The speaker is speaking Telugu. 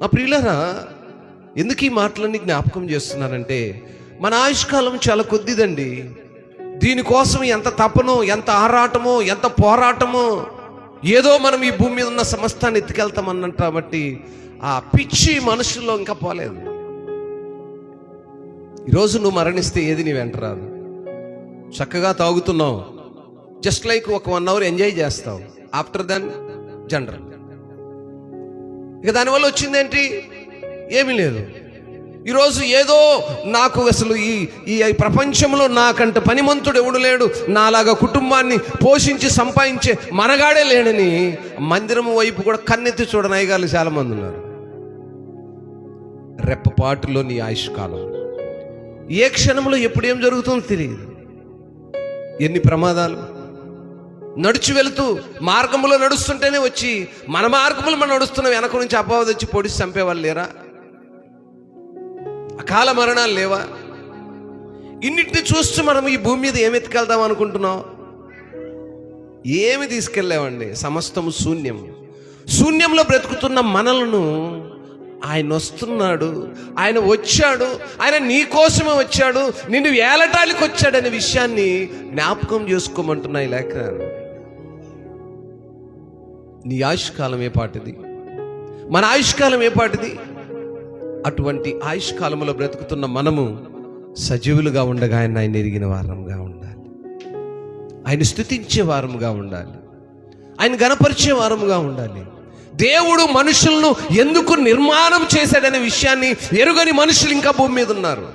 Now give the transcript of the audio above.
నా ప్రియులరా ఎందుకు ఈ మాటలన్నీ జ్ఞాపకం చేస్తున్నారంటే మన ఆయుష్కాలం చాలా కొద్దిదండి. దీనికోసం ఎంత తపనో ఎంత ఆరాటమో ఎంత పోరాటమో ఏదో మనం ఈ భూమి మీద ఉన్న సమస్తాన్ని ఎత్తుకెళ్తామన్నట్టు కాబట్టి ఆ పిచ్చి మనుషుల్లో ఇంకా పోలేదు. ఈరోజు నువ్వు మరణిస్తే ఏది నీ వెంటరాదు చక్కగా తాగుతున్నావు. జస్ట్ లైక్ ఒక వన్ అవర్ ఎంజాయ్ చేస్తావు. After then general. ఇక దానివల్ల వచ్చిందేంటి? ఏమీ లేదు. ఈరోజు ఏదో నాకు అసలు ఈ ఈ ప్రపంచంలో నాకంట పనిమంతుడు ఎవడు లేడు. నాలాగా కుటుంబాన్ని పోషించి సంపాదించే మనగాడే లేడని మందిరం వైపు కూడా కన్నెత్తి చూడని అయ్యగారు చాలామంది ఉన్నారు. రెప్పపాటులో నీ ఆయుష్కాలం ఏ క్షణంలో ఎప్పుడు ఏం జరుగుతుందో తెలియదు. ఎన్ని ప్రమాదాలు? నడుచు వెళుతూ మార్గంలో నడుస్తుంటేనే వచ్చి మన మార్గంలో మనం నడుస్తున్న వెనక నుంచి అబ్బాయి వచ్చి పొడిచి చంపేవాళ్ళు లేరా? అకాల మరణాలు లేవా? ఇన్నిటిని చూస్తూ మనం ఈ భూమి మీద ఏమి ఎత్తుకెళ్దాం అనుకుంటున్నాం? ఏమి తీసుకెళ్ళామండి? సమస్తము శూన్యం. శూన్యంలో బ్రతుకుతున్న మనలను ఆయన వస్తున్నాడు ఆయన వచ్చాడు ఆయన నీ కోసమే వచ్చాడు నిన్ను ఏలటానికి వచ్చాడనే విషయాన్ని జ్ఞాపకం చేసుకోమంటున్నాయి లేఖ నీ ఆయుష్కాలం ఏ పాటిది? మన ఆయుష్కాలం ఏ పాటిది? అటువంటి ఆయుష్కాలంలో బ్రతుకుతున్న మనము సజీవులుగా ఉండగా ఆయన ఆయన ఎరిగిన వారంగా ఉండాలి. ఆయన స్థుతించే వారముగా ఉండాలి. ఆయన గణపరిచే వారముగా ఉండాలి. దేవుడు మనుషులను ఎందుకు నిర్మాణం చేశాడనే విషయాన్ని ఎరుగని మనుషులు ఇంకా భూమి మీద ఉన్నారు.